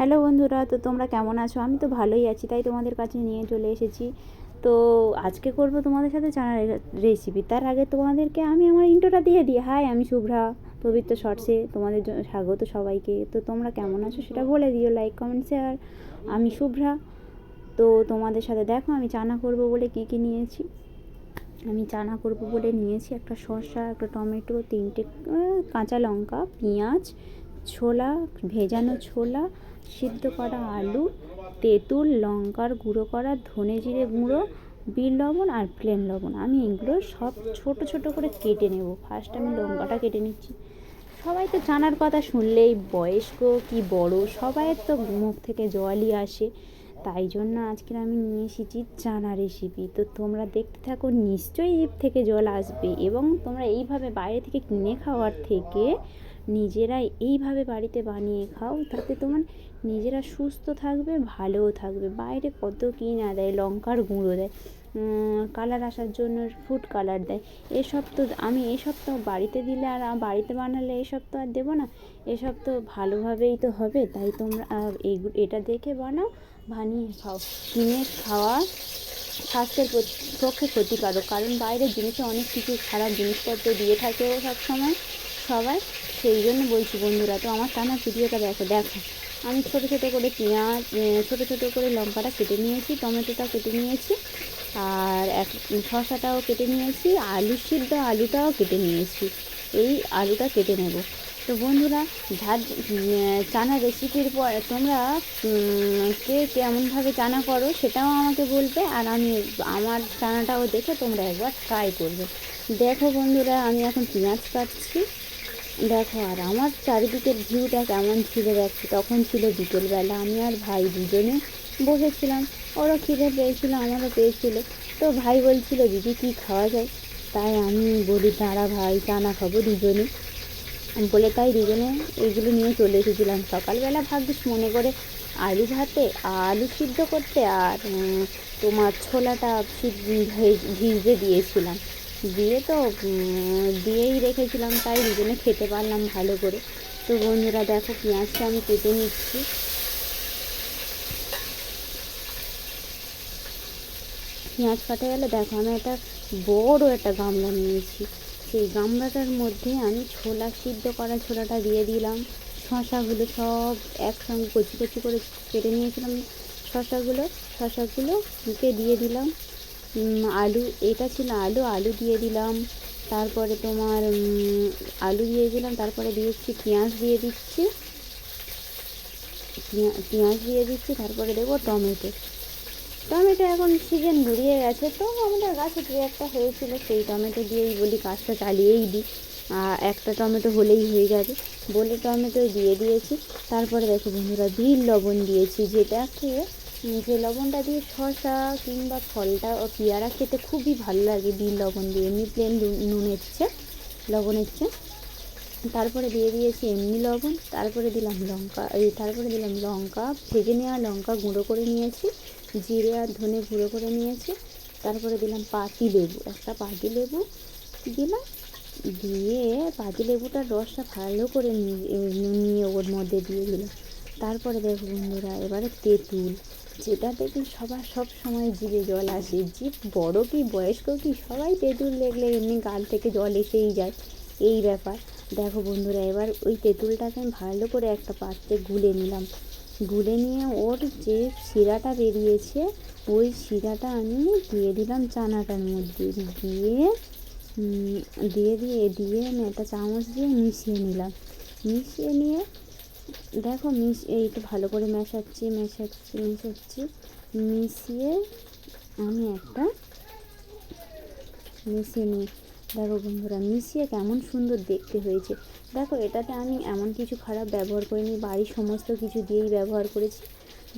Hello বন্ধুরা, তো তোমরা কেমন আছো? আমি তো ভালোই আছি, তাই তোমাদের কাছে নিয়ে চলে এসেছি। তো আজকে করব তোমাদের সাথে চানা রেসিপি তার আগে তোমাদেরকে আমি আমার ইন্টোটা দিয়ে দিই। হাই আমি শুভ্রা, পবিত্র শর্টসে তোমাদের স্বাগত সবাইকে। তো তোমরা কেমন আছো সেটা বলে দিও লাইক কমেন্ট শেয়ার আমি শুভ্রা, তো তোমাদের সাথে দেখো আমি চানা করব বলে কী কী নিয়েছি। আমি চানা করব বলে নিয়েছি একটা শসা, একটা টমেটো, তিনটে কাঁচা লঙ্কা, পেঁয়াজ, ছোলা, ভেজানো ছোলা সিদ্ধ করা আলু, তেঁতুল, লঙ্কার গুঁড়ো করা ধনে জিরে গুঁড়ো বিট লবণ আর প্লেন লবণ। আমি এগুলো সব ছোট ছোট করে কেটে নেব। ফার্স্ট আমি লঙ্কাটা কেটে নিচ্ছি। সবাই তো জানার কথা শুনলেই বয়স্ক কি বড়, সবাইয়ের তো মুখ থেকে জলই আসে। তাই জন্য আজকে আমি নিয়ে এসেছি চানা রেসিপি তো তোমরা দেখতে থাকো, নিশ্চয়ই থেকে জল আসবে এবং তোমরা এইভাবে বাইরে থেকে কিনে খাওয়ার থেকে নিজেরাই এইভাবে বাড়িতে বানিয়ে খাও, তাতে তোমার নিজেরা সুস্থ থাকবে, ভালোও থাকবে। বাইরে কত কী না দেয়, লঙ্কার গুঁড়ো দেয় কালার আসার জন্য ফুড কালার দেয়। এসব তো আমি এসব তো বাড়িতে দিলে আর বাড়িতে বানালে এসব তো আর দেবো না। এসব তো ভালোভাবেই তো হবে, তাই তোমরা এটা দেখে বানাও, বানিয়ে খাও। কিনে খাওয়া স্বাস্থ্যের পক্ষে ক্ষতিকারক, কারণ বাইরের জিনিসে অনেক কিছু খারাপ জিনিসপত্র দিয়ে থাকে সব সময় সবাই সেই জন্য বলছি, বন্ধুরা, তো আমার টানা ভিডিওটা দেখো দেখো। আমি ছোটো ছোটো করে পেঁয়াজ ছোটো ছোটো করে লঙ্কাটা কেটে নিয়েছি টমেটোটা কেটে নিয়েছি, আর এক, শসাটাও কেটে নিয়েছি, আলু সিদ্ধ আলুটাও কেটে নিয়েছি। এই আলুটা কেটে নেব। তো বন্ধুরা ঝাল চানা রেসিপির পর তোমরা কে কেমনভাবে চানা করো সেটাও আমাকে বলবে, আর আমি আমার চানাটাও দেখে তোমরা একবার ট্রাই করবে। দেখো বন্ধুরা, আমি এখন পেঁয়াজ কাটছি। দেখো আর আমার চারিদিকের ভিউটা কেমন ছিল দেখছি তখন ছিল বিকেলবেলা। আমি আর ভাই দুজনে বসেছিলাম। ওরও খিদে পেয়েছিল, আমারও পেয়েছিল। তো ভাই বলছিল, দিদি, কী খাওয়া যায়? তাই আমি বলি, দাঁড়া ভাই চানা খাব দুজনে। বলে, তাই দুজনে এইগুলো নিয়ে চলে এসেছিলাম। সকালবেলা ভাগ্যিস মনে করে আলু ভাতে আলু সিদ্ধ করতে আর তোমার ছোলাটা ভেজ- দিয়েছিলাম। দিয়ে তো দিয়েই রেখেছিলাম, তাই দুজনে খেতে পারলাম ভালো করে। তো বন্ধুরা, দেখো পেঁয়াজটা আমি কেটে নিচ্ছি। পেঁয়াজ কাটা গেলে দেখো, আমি একটা বড় একটা গামলা নিয়েছি। সেই গামলাটার মধ্যে আমি ছোলা সিদ্ধ করা ছোলাটা দিয়ে দিলাম। শশাগুলো সব একসঙ্গে কচি কচি করে কেটে নিয়েছিলাম। শশাগুলো শশাগুলোকে দিয়ে দিলাম? আলু এটা ছিল আলু আলু দিয়ে দিলাম। তারপরে তোমার আলু দিয়ে দিলাম তারপরে দিয়েছি পেঁয়াজ দিয়ে দিচ্ছি। পেঁয়া- পেঁয়াজ দিয়ে দিচ্ছি তারপরে দেবো টমেটো। টমেটো এখন সিজন ঘুরিয়ে গেছে তো আমাদের গাছে দু একটা হয়েছিল সেই টমেটো দিয়েই বলি কাজটা চালিয়েই দিই। একটা টমেটো হলেই হয়ে যাবে। বলে টমেটো দিয়ে দিয়েছি। তারপরে দেখো বন্ধুরা ভিড় লবণ দিয়েছি যেটা উম, যে লবণটা দিয়ে শসা কিংবা ফলটা পেয়ারা খেতে খুবই ভালো লাগে বিট লবণ দিয়ে, এমনি প্লেন নুনের চেয়ে, লবণের চেয়ে। তারপরে দিয়ে দিয়েছি এমনি লবণ, তারপরে দিলাম লঙ্কা, এই তারপরে দিলাম লঙ্কা, ভেজে নেওয়া লঙ্কা গুঁড়ো করে নিয়েছি, জিরে আর ধনে গুঁড়ো করে নিয়েছি, তারপরে দিলাম পাতি লেবু, একটা পাতি লেবু দিলাম, দিয়ে পাতি লেবুটার রসটা ভালো করে নিয়ে ওর মধ্যে দিয়ে দিলাম। তারপরে দেখো বন্ধুরা, এবারে তেঁতুল যেটা তেঁতুল সবার সব সময় জিভে জল আসে, জিভ বড় কি বয়স্ক কি সবাই তেঁতুল দেখলে এমনি গাল থেকে জল এসেই যায়। এই ব্যাপার। দেখো বন্ধুরা, এবার ওই তেঁতুলটাকে আমি ভালো করে একটা পাত্রে গুলে নিলাম। গুলে নিয়ে ওর যে শিরাটা বেরিয়েছে, ওই শিরাটা আমি দিয়ে দিলাম চানাটার মধ্যে। দিয়ে দিয়ে দিয়ে দিয়ে আমি একটা চামচ দিয়ে মিশিয়ে নিলাম। মিশিয়ে নিয়ে দেখো মিশ এইটা ভালো করে মেশাচ্ছি মেশাচ্ছি মেশাচ্ছি। মিশিয়ে আমি একটা মিশিয়ে নিই। দেখো বন্ধুরা, মিশিয়ে কেমন সুন্দর দেখতে হয়েছে। দেখো, এটাতে আমি এমন কিছু খারাপ ব্যবহার করিনি, বাড়ির সমস্ত কিছু দিয়েই ব্যবহার করেছি।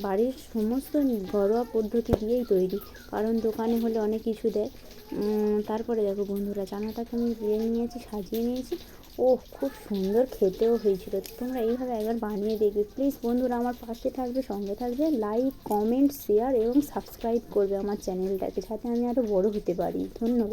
বাড়ির সমস্ত ঘরোয়া পদ্ধতি দিয়েই তৈরি, কারণ দোকানে হলে অনেক কিছু দেয়। তারপরে দেখো বন্ধুরা, চানাটাকে আমি দিয়ে নিয়েছি, সাজিয়ে নিয়েছি। ও খুব সুন্দর খেতেও হয়েছিল। তোমরা এইভাবে একবার বানিয়ে দেখবে। প্লিজ বন্ধুরা, আমার পাশে থাকবে, সঙ্গে থাকবে। লাইক কমেন্ট শেয়ার এবং সাবস্ক্রাইব করবে আমার চ্যানেলটাকে যাতে আমি আরও বড় হতে পারি। ধন্যবাদ।